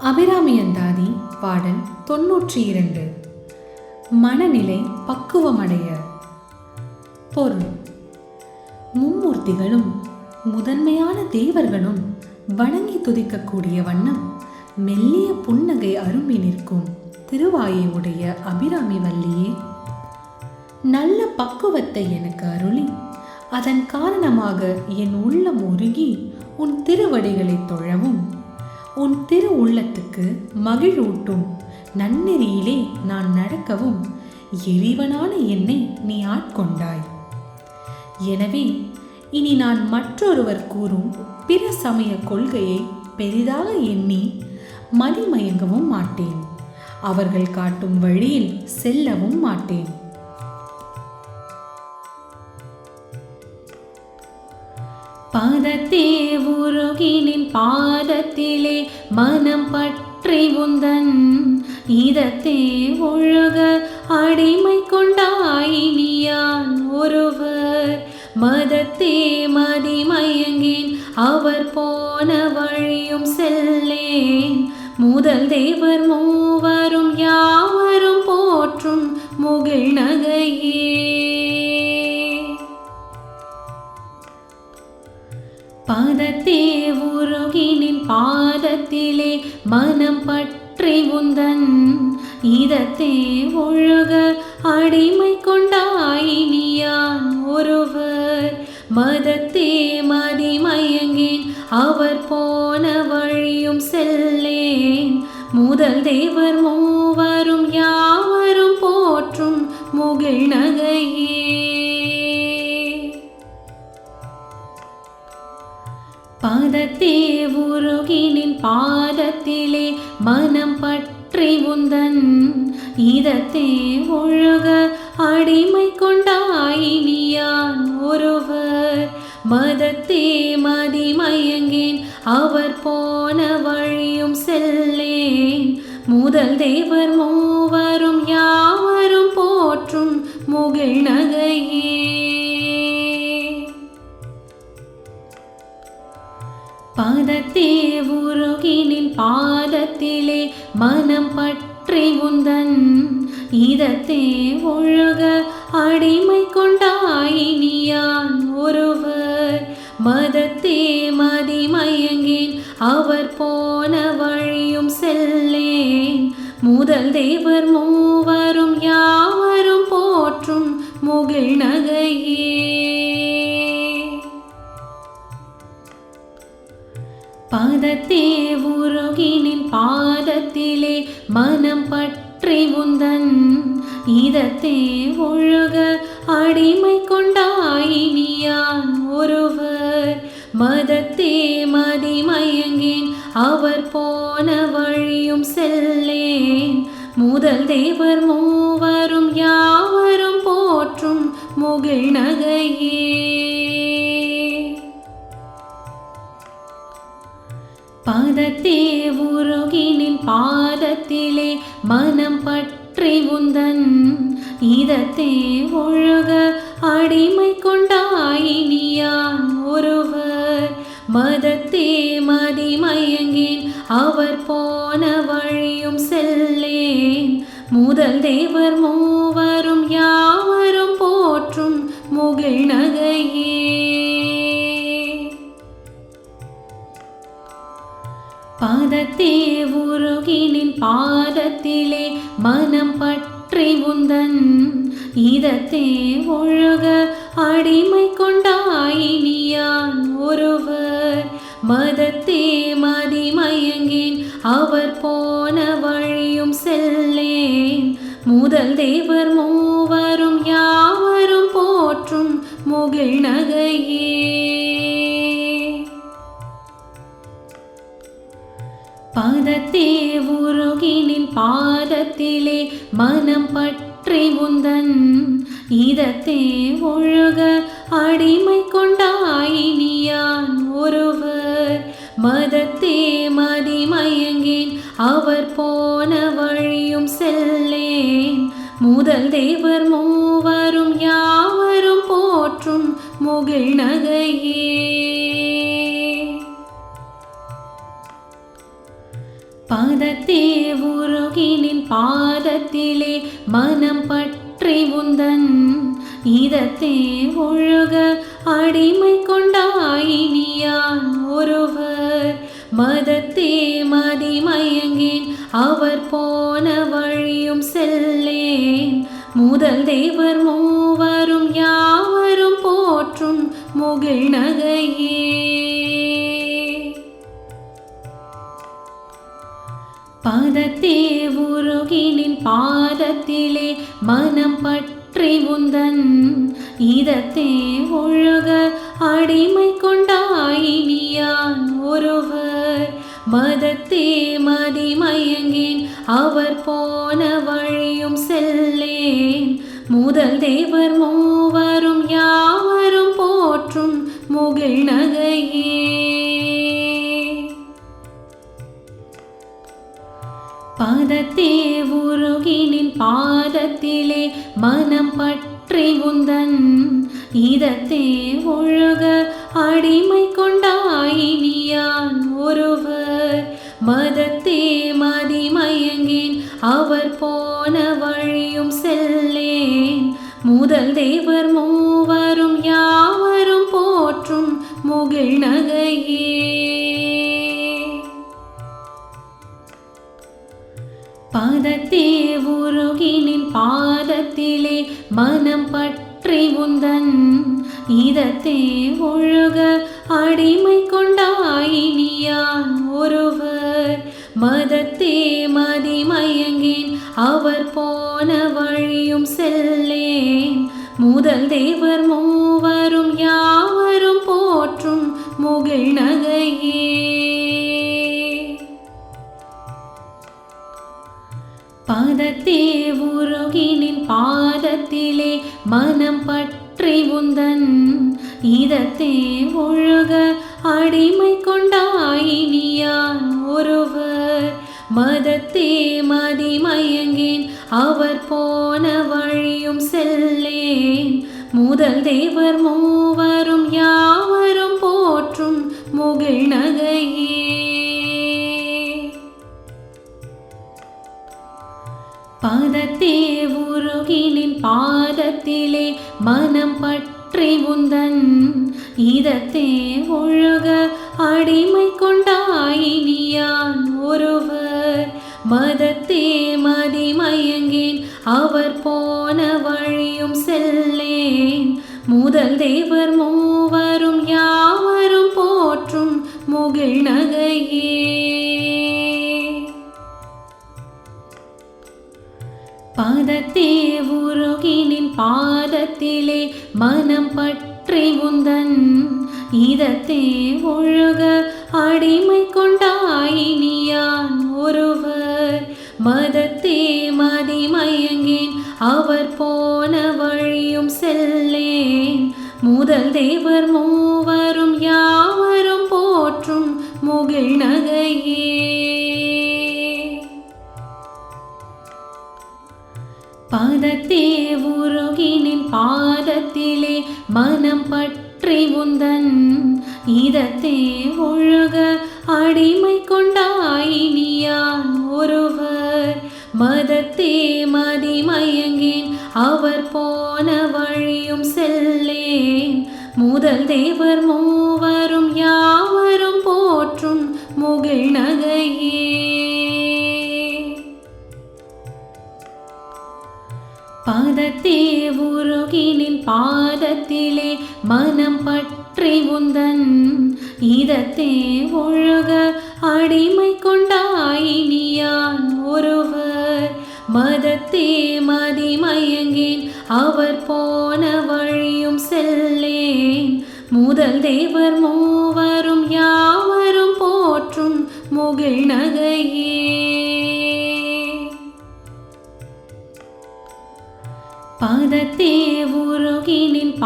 அபிராமியந்தாதி பாடல் தொன்னூற்றி இரண்டு மனநிலை பக்குவமடைய. பொருள். மும்மூர்த்திகளும் முதன்மையான தேவர்களும் வணங்கி துதிக்கக்கூடிய வண்ணம் மெல்லிய புன்னகை அரும்பி நிற்கும் திருவாயை உடைய அபிராமி வல்லியே நல்ல பக்குவத்தை எனக்கு அருளி அதன் காரணமாக என் உள்ளம் உருகி உன் திருவடிகளை தொழவும். உன் திரு உள்ளத்துக்கு மகிழூட்டும் நன்னெறியிலே நான் நடக்கவும் எளிவனான என்னை நீ ஆட்கொண்டாய். எனவே இனி நான் மற்றொருவர் கூறும் பிற சமய கொள்கையை பெரிதாக எண்ணி மதிமயங்கவும் மாட்டேன். அவர்கள் காட்டும் வழியில் செல்லவும் மாட்டேன். பாதத்தே உருகினின் பாதத்திலே மனம் பற்றி உந்தன். இதத்தே ஒழுக அடிமை கொண்டாயினியான் ஒருவர். மதத்தே மதிமயங்கின் அவர் போன வழியும் செல்லேன். முதல் தேவர் மூவரும் யாவரும் போற்றும் முகிழ் நகையே பாதத்தே உருகினின் பாதத்திலே மனம் பற்றி உந்தன். இதத்தே ஒழுக அடிமை கொண்டாயினியான் ஒருவர். மதத்தே மதிமயங்கின் அவர் போன வழியும் செல்லேன். முதல் தேவர் மூவரும் யாவரும் போற்றும் முகிழ் நகையே பாதத்தே உருகினின் பாதத்திலே மனம் பற்றி உந்தன் இதத்தே ஒழுக அடிமை கொண்டாயினியான் ஒருவர். மதத்தே மதிமயங்கேன் அவர் போன வழியும் செல்லேன். முதல் தேவர் மூவரும் யாவரும் போற்றும் முகில் நகையே. பாதத்தே உருகினில் பாதத்திலே மனம் பற்றி உந்தன். இதத்தே ஒழுக அடிமை கொண்டாயினியான் ஒருவர். மதத்தே மதிமயங்கின் அவர் போன வழியும் செல்லேன். முதல் தேவர் மூவரும் யார்? அவர் போன வழியும் செல்லேன். முதல் தேவர் மூவரும் யாவரும் போற்றும் முகில் நகையே. பாதத்தே உருகினின் பாதத்திலே மனம் பற்றி உந்தன். இதத்தே ஒழுக அடிமை கொண்டாயினியான் ஒருவர். மதத்தே மதிமயங்கின் அவர் போன வழியும் செல்லேன். முதல் தேவர் மூவரும் யாவரும் போற்றும் முகில் நகையே. பாதத்தே உருகினின் பாதத்திலே மனம் பற்றி உந்தன். இதத்தே ஒழுக அடிமை கொண்டு ஒருவர் மதத்தே மதிமயங்கின் அவர் போன வழியும் செல்லேன். முதல் தேவர் மூவரும் யாவரும் போற்றும் முகில் நகையே. பதத்தே உருகினின் பாதத்திலே மனம் பற்றி உந்தன். இதத்தே ஒழுக அடிமை கொண்டாயினியான் ஒருவர். மதத்தே மதிமயங்கின். அவர் போன வழியும் செல்லேன். முதல் தேவர் மூவரும் யாவரும் போற்றும் முகில் நகையே. பாதத்தே உருகினின் பாதத்திலே மனம் பற்றி உந்தன். இதத்தே ஒழுக அடிமை கொண்டாயினியான் ஒருவர். மதத்தே மதிமயங்கேன் அவர் போன வழியும் செல்லேன். முதல் தேவர் மூவரும் யாவரும் போற்றும் முகில் நகையே. பாதத்தே உருகினின் பாதத்திலே மனம் பற்றி உந்தன். இதத்தே ஒழுக அடிமை கொண்டாயினியான் ஒருவர். மதத்தே மதிமயங்கேன் அவர் போன வழியும் செல்லேன். முதல் தேவர் மூவரும் யாவரும் போற்றும் முகில் நகையே. பதத்தே உருகினின் பாதத்திலே மனம் பற்றி உந்தன். இதத்தே ஒழுக அடிமை கொண்டாயினியான் ஒருவர். மதத்தே மதிமயங்கேன் அவர் போன வழியும் செல்லேன். முதல் தேவர் மூவரும் யாவரும் போற்றும் முகில் நகையே. பாதத்தே உருகினின் பாதத்திலே மனம் பட்ட பற்றி உந்தன் இதத்தே ஒழுக அடிமை கொண்டாயினியான் ஒருவர். மதத்தே மதிமயங்கேன் அவர் போன வழியும் செல்லேன். முதல் தேவர் மூவரும் யாவரும் போற்றும் முகிழ் நகையே மனம் பற்றி உந்தன் இதத்தே ஒழுக அடிமை கொண்டாயினியான் ஒருவர். மதத்தே மதிமயங்கேன் அவர் போன வழியும் செல்லேன். முதல் தேவர் மூவரும் யாவரும் போற்றும் முகில் நகையே பாதத்தே உருகினின் பாதத்திலே மனம் பற்றி உந்தன் இதத்தே ஒழுக அடிமை கொண்டாயினியான் ஒருவர். மதத்தே மதிமயங்கேன் அவர் போன வழியும் செல்லேன். முதல் தேவர் மூவரும் யாவரும் போற்றும் முகிழ் நகையே. பாதத்தே உருகினின் பாதத்திலே மனம் பற்றி உந்தன். இதத்தே ஒழுக அடிமை கொண்டாயினியான் ஒருவர். மதத்தே மதிமயங்கேன் அவர் போன வழியும் செல்லேன். முதல் தேவர் மூவரும் யார்? மனம் பற்றி உந்தன் இதத்தே ஒழுக அடிமை கொண்டாயினியான் ஒருவர். மதத்தே மதிமயங்கேன் அவர் போன வழியும் செல்லேன். முதல் தேவர் மூவரும் யாவரும் போற்றும் முகில் நகையே. பாதத்தே உருகினில் பாதத்திலே மனம் பற்றி உந்தன். இதத்தே ஒழுக அடிமை கொண்டாயினியான் ஒருவர். மதத்தே மதிமயங்கேன் அவர் போன வழியும் செல்லேன். முதல் தேவர் மூவரும் யார்?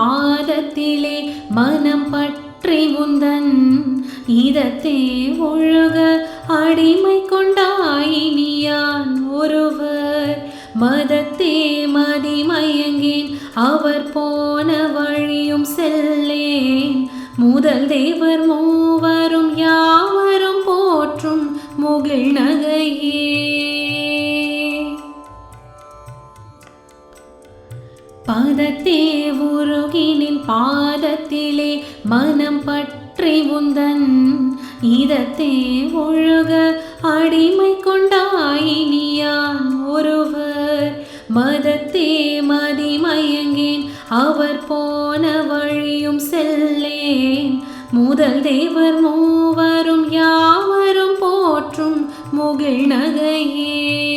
பாதத்திலே மனம் பற்றி முந்தன் இதத்தே ஒழுக அடிமை கொண்டாயினியான் ஒருவர். மதத்தே மதிமயங்கேன் அவர் போன வழியும் செல்லேன். முதல் தேவர் மூவரும் யாவரும் போற்றும் முகில் நகையே. பதத்தே உருகினில் பாதத்திலே மனம் பற்றி உந்தன். இதத்தே ஒழுக அடிமை கொண்டாயினியான் ஒருவர். மதத்தே மதிமயங்கேன் அவர் போன வழியும் செல்லேன். முதல் தேவர் மூவரும் யாவரும் போற்றும் முகிழ் நகையே.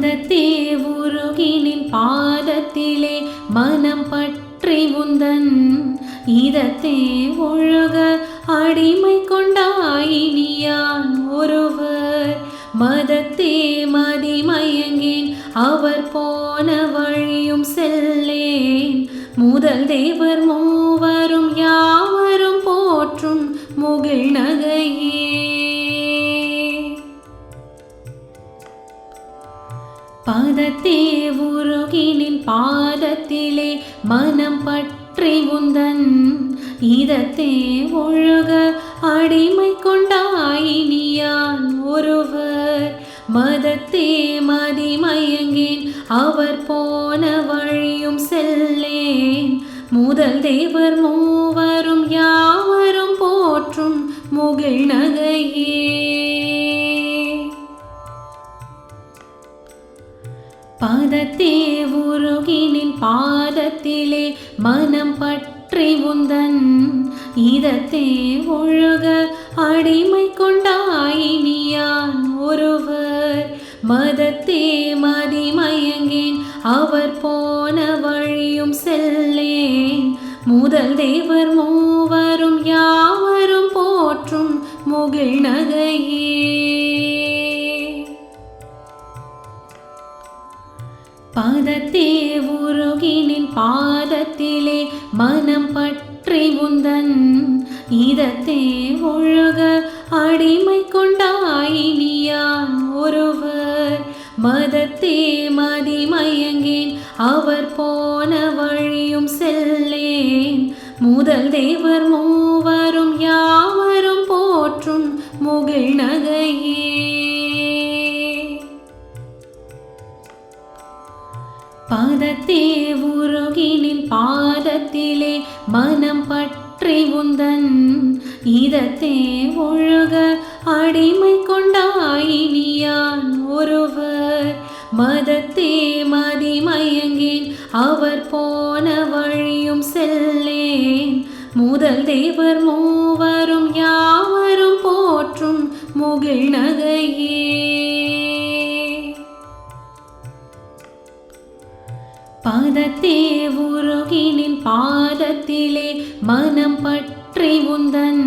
பாதத்தே உருகினின் பாதத்திலே மனம் பற்றி உந்தன். இதத்தே ஒழுக அடிமை கொண்டாயினியான் ஒருவர். மதத்தே மதிமயங்கேன் அவர் போன வழியும் செல்லேன். முதல் தேவர் மூவரும் யாவரும் போற்றும் முகில் நகையே பாதத்தே உருகினில் பாதத்திலே மனம் பற்றி உந்தன். இதத்தே ஒழுக அடிமை கொண்டாயினியான் ஒருவர். மதத்தே மதிமயங்கேன் அவர் போன வழியும் செல்லேன். முதல் தேவர் மூவரும் யாவரும் போற்றும் முகிழ் நகையே. பாதத்தே உருகினின் பாதத்திலே மனம் பற்றி உந்தன். இதத்தே ஒழுக அடிமை கொண்டாயினியான் ஒருவர். மதத்தே மதிமயங்கேன் அவர் போன வழியும் செல்லேன். முதல் தேவர் மூவரும் யாவரும் போற்றும் முகில் நகையே. பாதத்தே உருகினின் பாதத்திலே மனம் பற்றி உந்தன் இதத்தே ஒழுக அடிமை கொண்டாயினியான் ஒருவர். மதத்தே மதிமயங்கேன் அவர் போன வழியும் செல்லேன். முதல் தேவர் மூவரும் யாவரும் போற்றும் முகிழ் நகையே மனம் பற்றி உந்தன் இதத்தே ஒழுக அடிமை கொண்டாயினியான் ஒருவர். மதத்தே மதிமயங்கேன் அவர் போன வழியும் செல்லேன். முதல் தேவர் மூவரும் யாவரும் போற்றும் முகில் நகையே பாதத்தே உருகினின் பாதத்திலே மனம் பற்றி உந்தன்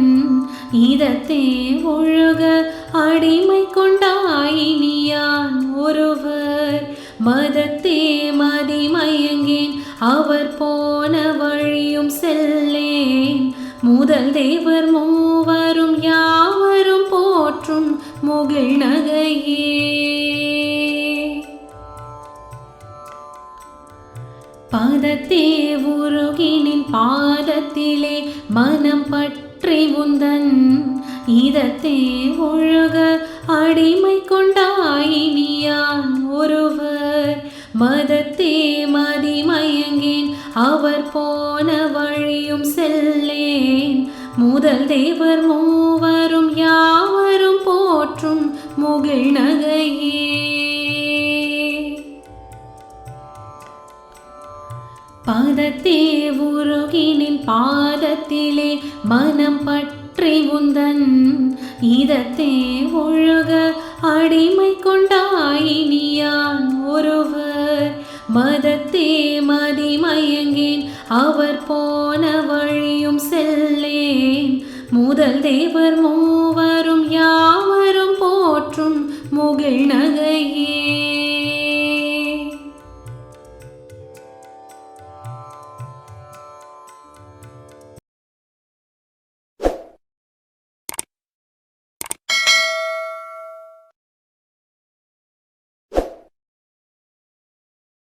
இதத்தே ஒழுக அடிமை கொண்டாயினியான் ஒருவர். மதத்தே மதிமயங்கேன் அவர் போன வழியும் செல்லேன். முதல் தேவர் மூவரும் யாவரும் போற்றும் முகிழ் நகையே. பாதத்தே உருகினின் பாதத்திலே மனம் பற்றி உந்தன். இதத்தே ஒழுக அடிமை கொண்டாயினியான் ஒருவர். மதத்தே மதிமயங்கேன் அவர் போன வழியும் செல்லேன். முதல் தேவர் மூவரும் யார்? பாதத்திலே மனம் பற்றி உந்தன் இதத்தே ஒழுக அடிமை கொண்டாயினியான் ஒருவர். மதத்தே மதிமயங்கேன் அவர் போன வழியும் செல்லேன். முதல் தேவர் மூவரும் யாவரும் போற்றும் முகில் நகையே.